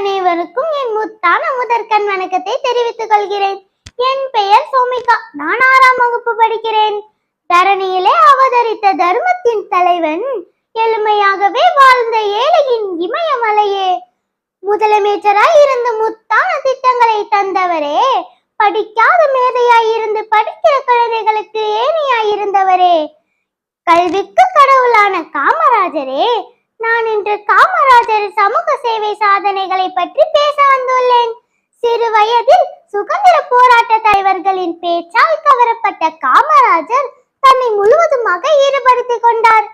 அனைவருக்கும் என் முத்தான முதற்கண் வணக்கத்தை தெரிவித்துக் கொள்கிறேன். என் பெயர் சோமிகா. நான் ஆறாம் வகுப்பு படிக்கிறேன். தரணியிலே அவதரித்த தர்மத்தின் தலைவன் எளிமையாகவே வாழ்ந்த ஏழையின் இமயமலையே. முதலமைச்சராய் இருந்து முத்தான திட்டங்களை தந்தவரே படிக்காத மேதையாய் இருந்து படிக்கிற குழந்தைகளுக்கு ஏணியாய் இருந்தவரே. கல்விக்கு கடவுளான காமராஜரே நான் இன்று காமராஜர் சமூக சேவை சாதனைகளை பற்றி பேச வந்துள்ளேன். சிறு வயதில் சுதந்திர போராட்ட தலைவர்களின் பேச்சால் கவரப்பட்ட காமராஜர் தன்னை முழுவதுமாக ஈடுபடுத்திக் கொண்டார்.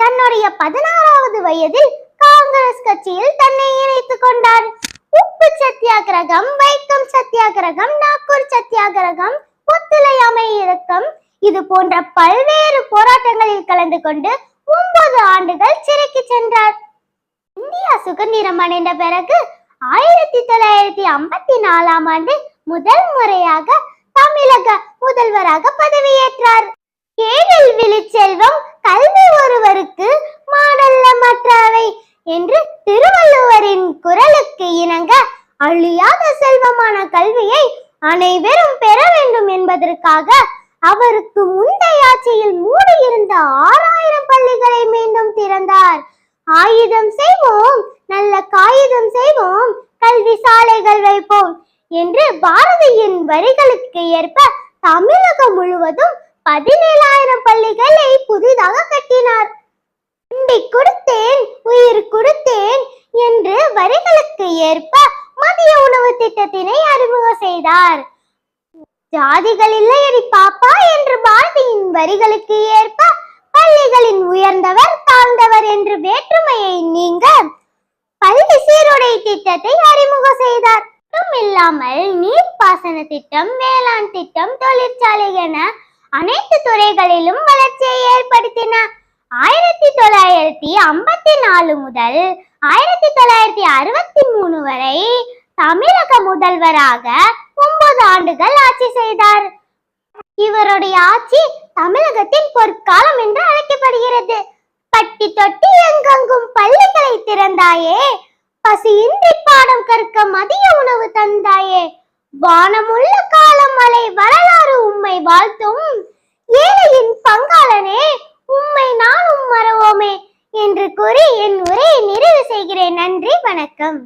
தன்னுடைய பதினாறாவது வயதில் காங்கிரஸ் கட்சியில் தன்னை இணைத்துக் கொண்டார். உப்பு சத்தியாகிரகம் வைக்கம் சத்தியாகிரகம் நாக்கூர் சத்தியாகிரகம் ஒத்துழையாமை இயக்கம் இது போன்ற பல்வேறு போராட்டங்களில் கலந்து கொண்டு ஒன்பது ஆண்டுகள் சிறைக்கு சென்றார். இந்தியா சுதந்திரம் அடைந்த பிறகு ஆயிரத்தி தொள்ளாயிரத்தி ஐம்பத்தி நாலாம் ஆண்டு முதல் முறையாக தமிழக முதல்வராக பதவியேற்றார். ஏழில் விழிச்செல்வம் கல்வி ஒருவருக்கு மாடல்ல மற்றவை என்று திருவள்ளுவரின் குரலுக்கு இணங்க அழியாத செல்வமான கல்வியை அனைவரும் பெற வேண்டும் என்பதற்காக அவருக்கு முந்தைய ஆட்சியில் மூடியிருந்த இருந்த பள்ளிகளை ஆயுதம் செய்வோம் நல்ல காகிதம் செய்வோம் கல்வி சாலைகள் வைப்போம் என்று பாரதியின் வரிகளுக்கு ஏற்ப தமிழகம் முழுவதும் பதினேழாயிரம் பள்ளிகளை புதிதாக கட்டினார். உண்டி கொடுத்தேன் உயிர் கொடுத்தேன் என்று வரிகளுக்கு ஏற்ப மதிய உணவு திட்டத்தினை அறிமுகம் செய்தார். ஜாதிகள் இல்லையடி பாப்பா என்று பாரதியின் வரிகளுக்கு ஏற்ப திட்டத்தை அறிமுகம் செய்தார். மட்டும் இல்லாமல் நீர்ப்பாசன திட்டம் வேளாண் திட்டம் தொழிற்சாலை என அனைத்து துறைகளிலும் வளர்ச்சியை ஏற்படுத்தினார் ஆயிரத்தி தொள்ளாயிரத்தி ஐம்பத்தி நாலு முதல் ஆயிரத்தி தொள்ளாயிரத்தி அறுபத்தி மூணு வரை தமிழக முதல்வராக ஒன்பது ஆண்டுகள் ஆட்சி செய்தார். இவருடைய ஆட்சி தமிழகத்தின் பொற்காலம் என்று அழைக்கப்படுகிறது. பட்டி தொட்டி எங்கெங்கும் பள்ளிகளை திறந்தாயே பசியின்றி பாடம் கற்க மதிய உணவு தந்தாயே. வானமுள்ள காலம் மலை வரலாறு உம்மை வாழ்த்தும். ஏழையின் பங்காளனே உம்மை நானும் மறவோமே என்று கூறி என் உரையை நிறைவு செய்கிறேன். நன்றி வணக்கம்.